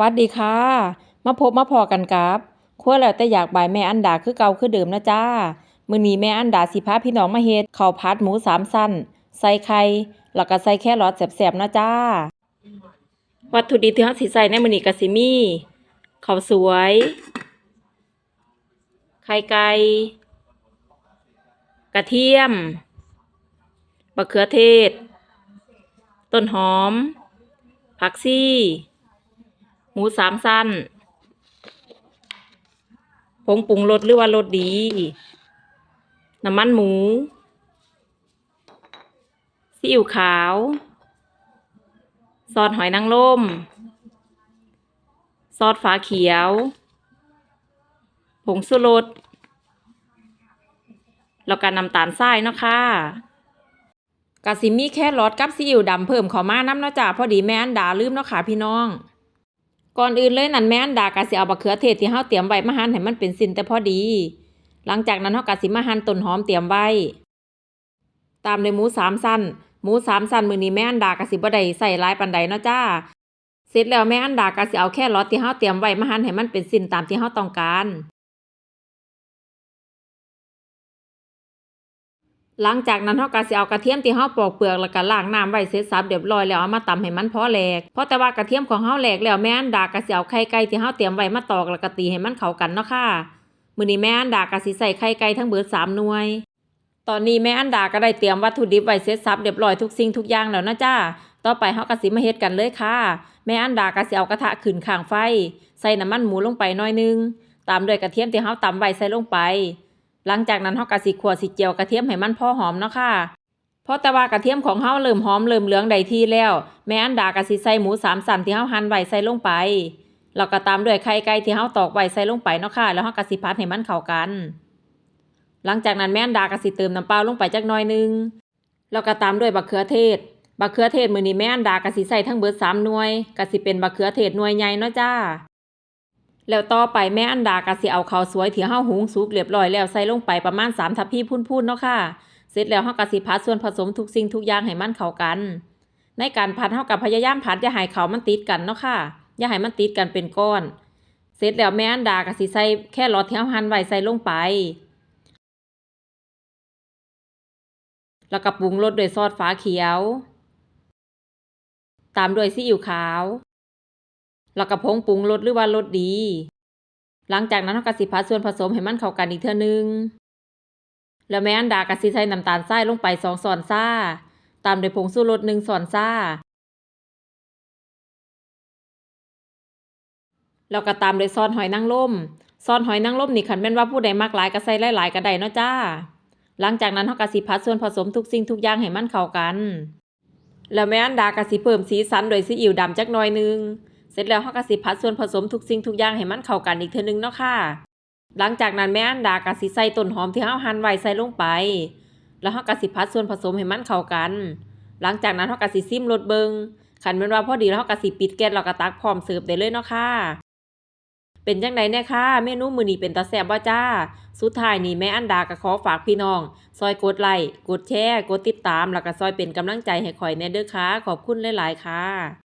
วัสดีค่ะ มาพบมาพอกันกับครัวแล้วแต่อยากบายแม่อันดาคือเก่าคือเดิมนะจ้า มื้อนี้แม่อันดาสิพาพี่น้องมาเฮ็ดข้าวผัดหมูสามสั้น ใส่ไข่แล้วก็ใส่แครอทแซ่บๆนะจ้า วัตถุดิบที่เฮาสิใส่ในมื้อนี้ก็สิมีข้าวสวย ไข่ไก่กระเทียมมะเขือเทศ ต้นหอม ผักชี หมูสามสั้นผงปรุงรสหรือว่ารสดี น้ำมันหมู ซีอิ๊วขาว ซอสหอยนางรมซอสฝาเขียว ผงสุรสแล้วก็น้ำตาลทรายเนาะค่ะกะสิมีแค่รสกับซีอิ๊วดำเพิ่มข้ามาน้ำเนาะจ้าพอดีแม่อันดาลืมเนาะค่ะพี่น้อง ก่อนอื่นเลยนั่นแม่อันดากะสิเอาบักเขือเทศที่เฮาเตรียมไว้มาหั่นให้มันเป็นสิ้นแต่พอดี หลังจากนั้นเฮากะสิมาหั่นต้นหอมเตรียมไว้ ตามด้วยหมูสามสั้น หมูสามสั้นมื้อนี้แม่อันดากะสิบ่ได้ใส่หลายปานใดเนาะจ้า เสร็จแล้วแม่อันดากะสิเอาแค่รสที่เฮาเตรียมไว้มาหั่นให้มันเป็นสิ้นตามที่เฮาต้องการ หลังจากนั้นเฮาก็สิเอากระเทียมที่เฮาปอกเปลือกแล้วก็ล้างน้ำไว้เสร็จสับเรียบร้อยแล้วเอามาตำให้มันพอแหลกเพราะแต่ว่ากระเทียมของเฮาแหลกแล้วแม่อันดาก็สิเอาไข่ไก่ที่เฮาเตรียมไว้มาตอกแล้วก็ตีให้มันเข้ากันเนาะค่ะมื้อนี้แม่อันดาก็สิใส่ไข่ไก่ทั้งเบิด3หน่วย ตอนนี้แม่อันดาก็ได้เตรียมวัตถุดิบไว้เสร็จสับเรียบร้อยทุกสิ่งทุกอย่างแล้วนะจ้าต่อไปเฮาก็สิมาเฮ็ดกันเลยค่ะ แม่อันดาก็สิเอากระทะขึ้นข้างไฟ ใส่น้ำมันหมูลงไปหน่อยนึงตามด้วยกระเทียมที่เฮาตำไว้ใส่ลงไป หลังจากนั้นเฮาก็สิคั่วสิเจียวกระเทียมให้มันพอหอมเนาะค่ะเพราะแต่ว่ากระเทียมของเฮาเริ่มหอมเริ่มเหลืองได้ที่แล้ว แม่อันดาก็สิใส่หมูสามสันที่เฮาหั่นไว้ใส่ลงไปแล้วก็ตามด้วยไข่ไก่ที่เฮาตอกไว้ใส่ลงไปเนาะค่ะ แล้วเฮาก็สิผัดให้มันเข้ากัน หลังจากนั้นแม่อันดาก็สิเติมน้ำเปล่าลงไปจักหน่อยหนึงแล้วก็ตามด้วยบักเขือเทศบักเขือเทศมื้อนี้แม่อันดาก็สิใส่ทั้งเบิด3หน่วยก็สิเป็นบักเขือเทศหน่วยใหญ่เนาะจ้า แล้วต่อไปแม่อันดาก็สิเอาข้าวสวยที่เฮาหุงสุกเรียบร้อยแล้วใส่ลงไปประมาณ 3 ทัพพี่พูนๆเนาะค่ะ เสร็จแล้วเฮาก็สิผัดส่วนผสมทุกสิ่งทุกอย่างให้มันเข้ากัน ในการผัดเฮาก็พยายามผัดอย่าให้เขาวมันติดกันเนาะค่ะ อย่าให้มันติดกันเป็นก้อน เสร็จแล้วแม่อันดาก็สิใส่แค่รอทที่เฮาหั่นไว้ใส่ลงไป แล้วก็ปรุงรสด้วยซอสฝาเขียว ตามด้วยซีอิ๊วขาว แล้วก็ผงปรุงรสหรือว่ารสดี หลังจากนั้นเราก็สิผัดส่วนผสมให้มันเข้ากันอีกเทื่อนึง แล้วแม่อันดาก็สิใส่น้ำตาลทรายลงไปสองช้อนซ่า ตามด้วยผงชูรสหนึ่งช้อนซ่า แล้วก็ตามด้วยซอสหอยนางรมซอสหอยนางรมนี่คันแม่นว่าผู้ใดมักหลายก็ใส่หลายๆก็ได้เนาะจ้า หลังจากนั้นเราก็สิผัดส่วนผสมทุกสิ่งทุกอย่างให้มันเข้ากัน แล้วแม่อันดาก็สิเพิ่มสีสันโดวยซีอิ๊วดำจักหน่อยนึง เสร็จแล้วเราก็สิผัดส่วนผสมทุกสิ่งทุกอย่างให้มันเข้ากันอีกเทื่อนึงเนาะค่ะ หลังจากนั้นแม่อันดาก็สิใส่ต้นหอมที่เราหั่นไว้ใส่ลงไป แล้วเราก็สิผัดส่วนผสมให้มันเข้ากัน หลังจากนั้นเราก็สิซิมรสเบิงคันแม่นว่าพอดีแล้วเราก็สิปิดแก๊สแล้วก็ตักพร้อมเสิร์ฟได้เลยเนาะค่ะเป็นจังไดเนี่ยค่ะเมนูมื้อนี้เป็นตาแซ่บบ่จ้า สุดท้ายนี้แม่อันดาก็ขอฝากพี่น้อง ซอยกดไลค์กดแชร์ กดติดตาม แล้วก็ซอยเป็นกำลังใจให้ข่อยแน่เด้อค่ะ ขอบคุณหลาย ๆ ค่ะ